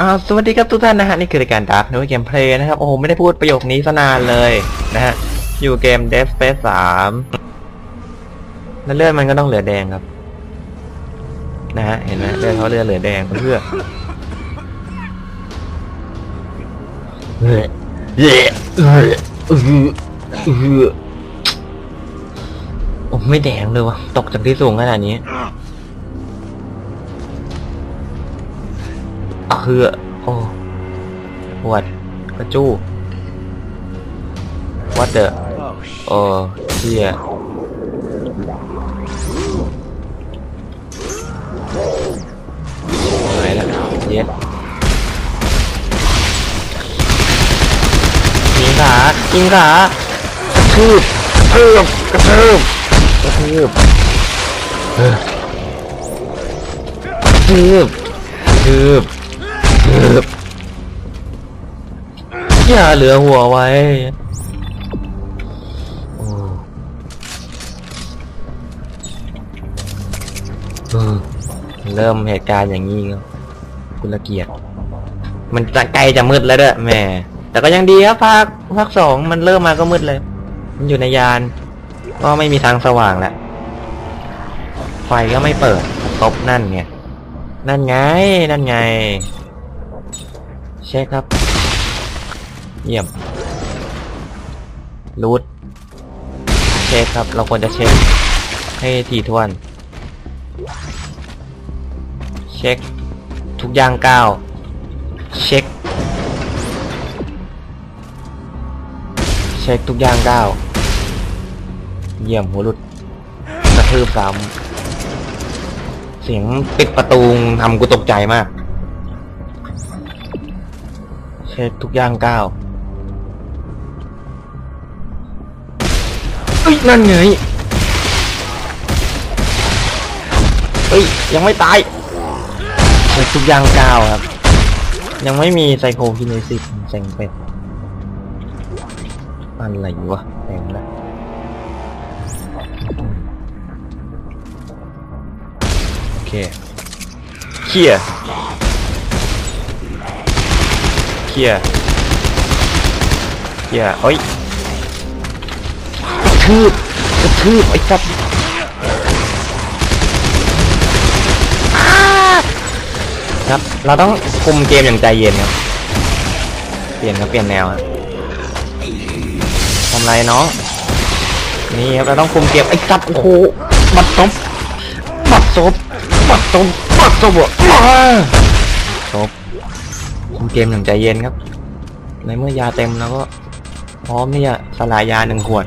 อ่าสวัสดีครับทุกท่านนะฮะนี่คือรายการดาร์กนเกมเพลย์นะครับ โอ้โห ไม่ได้พูดประโยคนี้ซะนานเลยนะฮะ อยู่เกม Dead Space 3แล้วเลือดมันก็ต้องเหลือแดงครับ นะฮะ เห็นไหมเลือดเขาเลือดเหลือแดงเพื่อเฮ้ยเย้เฮ้ยเออเออโอ้ไม่แดงเลยวะตกจากที่สูงขนาดนี้ คือโอ้ปวดกระจู้ what the โอ้เชี่ยหายแล้วเย็ดยิงขายิงขากระทืบกระทืบกระทืบกระทืบกระทืบกระทืบ อย่าเหลือหัวไว้เริ่มเหตุการณ์อย่างนี้คุณละเกียดมันจะใกล้จะมืดแล้วด้วยแหม่แต่ก็ยังดีครับภาคภาคสองมันเริ่มมาก็มืดเลย มันอยู่ในยาน ก็ไม่มีทางสว่างแหละไฟก็ไม่เปิดตบนั่นไงนั่นไง นั่นไง เช็คครับ เยี่ยมรูทเช็คครับ เราควรจะเช็คให้ถี่ถ้วน เช็ค ทุกอย่างก้าวเช็ค เช็คทุกอย่างก้าวเยี่ยมหัวหลุดกระทืบซ้ำเสียงปิดประตูทำกูตกใจมาก คทุกอย่างก้าวเอ้ยนั่นไงเอ้ยยังไม่ตายเช็คทุกอย่างก้าวครับ ยังไม่มีไซโคคินซิสเซ็งเป็ดอะไรวะแพงแล้วโอเคเคลียร์ เคลียร์เคลียร์โอ้ยกระทืบกระทืบไอ้สัตว์อ้าครับ เราต้องคุมเกมอย่างใจเย็นครับ เปลี่ยนครับเปลี่ยนแนวครับทำไรน้อง นี่ครับเราต้องคุมเกมไอ้สัตว์โอ้โหบัดซบบัดซบบัดซบบัดซบอะอ้าซบ คุมเกมอย่างใจเย็นครับ ในเมื่อยาเต็มแล้วก็พร้อมที่จะสลายยาหนึ่งขวด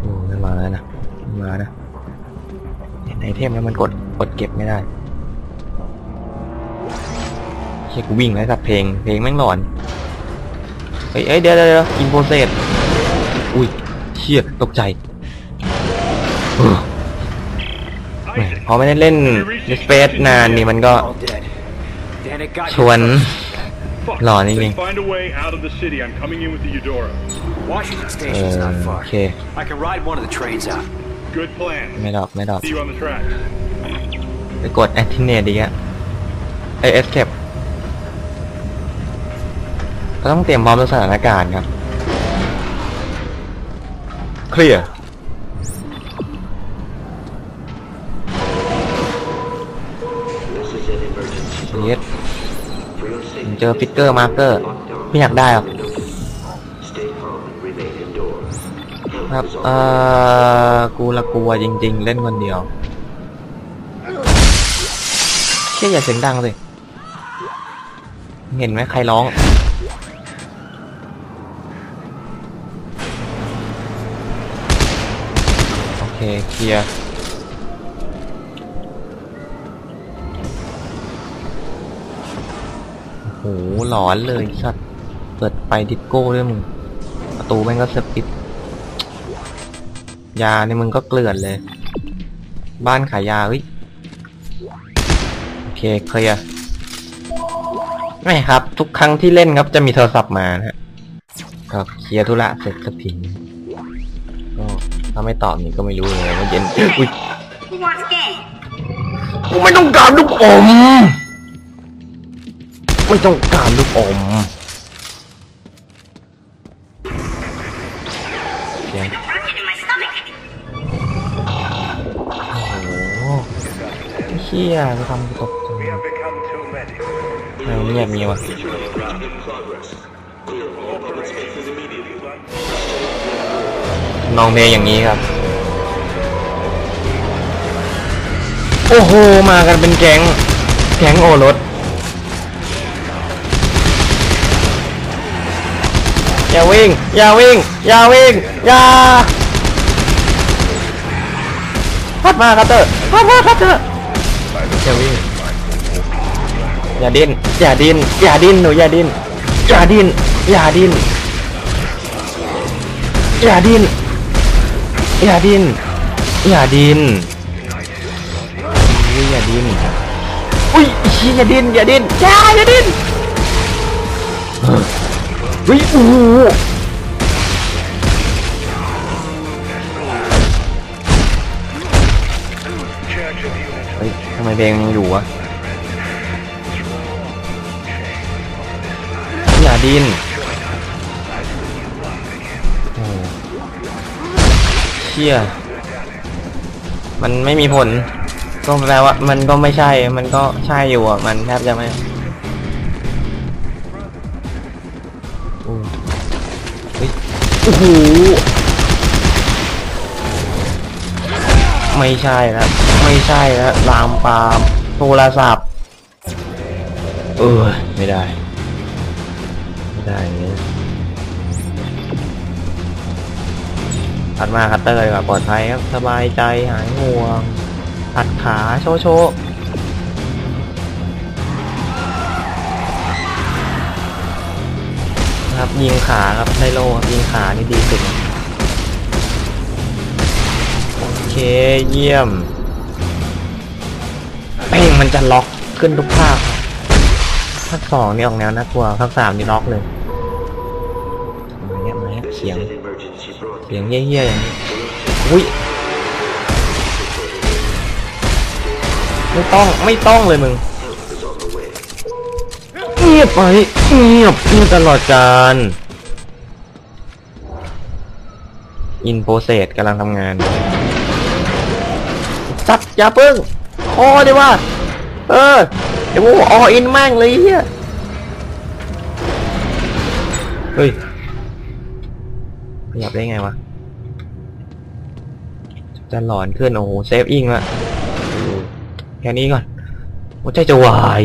โอ้ไม่มาแล้วนะไม่มานะเห็นไอเทมแล้วมันกดกดเก็บไม่ได้เชี่ยกูวิ่งแล้วกับเพลง เพลงแม่งหลอน เฮ้ยเดี๋ยวเดี๋ยวเดี๋ยวอินโฟเซตอุ้ยเชี่ยตกใจ พอไม่ได้เล่นสเปซนานนี่มันก็ชวนหลอนี่เองโอเคไม่ดอกไม่ดอกไปกดแอคทีเนดีอะไอเอสแคปเราต้องเตรียมพร้อมสถานการณ์ครับเคลียร์ เยสเจอฟิกเกอร์มาร์เกอร์ ไม่อยากได้หรอกครับ เอ่อ กูละกลัวจริง ๆ เล่นคนเดียวเชี่ยอย่าเสียงดังสิ เห็นไหมใครร้องโอเคเคลียร์ โอ้โหหลอนเลยสัตว์เปิดไฟดิสโก้ด้วยมึง ประตูแม่งก็สปิดยาในมึงก็เกลื่อนเลย บ้านขายยาเฮ้ยโอเคเคลียร์ไม่ครับ ทุกครั้งที่เล่นครับจะมีโทรศัพท์มานะฮะก็เคลียร์ธุระเสร็จสักทีก็ถ้าไม่ตอบนี่ก็ไม่รู้เลยว่าเย็นอุ้ย wants game? กูไม่ต้องการลูกอม ไม่ต้องการลูกอมเสียงโอ้โหเฮียไปทำตกเออเงียบมีวะนองเพลงอย่างนี้ครับ โอ้โห มากันเป็นแก๊ง แก๊งโอรส อย่าวิ่ง อย่าวิ่ง อย่าวิ่ง อย่าพัดมาครับเตอร์พัดมาครับเตอร์อย่าวิ่ง อย่าดิ้น อย่าดิ้น อย่าดิ้นหนูอย่าดิ้น อย่าดิ้น อย่าดิ้น อย่าดิ้น อย่าดิ้น อย่าดิ้นอุ้ยอย่าดิ้น อุ้ยอย่าดิ้น อย่าดิ้นอย่าอย่าดิ้น อุ้ยโอ้โหเฮ้ยทำไมเพลงยังอยู่วะอย่าดิ้นโอ้เชี่ยมันไม่มีผลก็แปลว่ามันก็ไม่ใช่ มันก็ใช่อยู่อะ มันแทบจะไม่ โอ้โหไม่ใช่แล้วไม่ใช่แล้วลามปามโทรศัพท์เออไม่ได้ ไม่ได้เนี่ยถัดมาคัตเตอร์ดีกว่าปลอดภัยครับ สบายใจหายห่วง ตัดขาโชว์โช ยิงขาครับไดโลครับยิงขานี่ดีสุดโอเคเยี่ยมเป้งมันจะล็อกขึ้นทุกภาคภาคสองนี่ออกแนวน่ากลัวภาคสามนี่ล็อกเลยมาเนี้ยมาเนี้ยเสียงเสียงเยี่ยๆอย่างนี้อุ้ยไม่ต้องไม่ต้องเลยมึง ยบไปเงียบเงียบตลอดการอินโปเซสกำลังทำงานจัดอย่าเพิ่งคอดีว่า เออ เดี๋ยวกูออินแม่งเลยเฮียเฮ้ยขยับได้ไงวะจะหลอนขึ้นโอ้โหเซฟอิงละแค่นี้ก่อนหัวใจจะวาย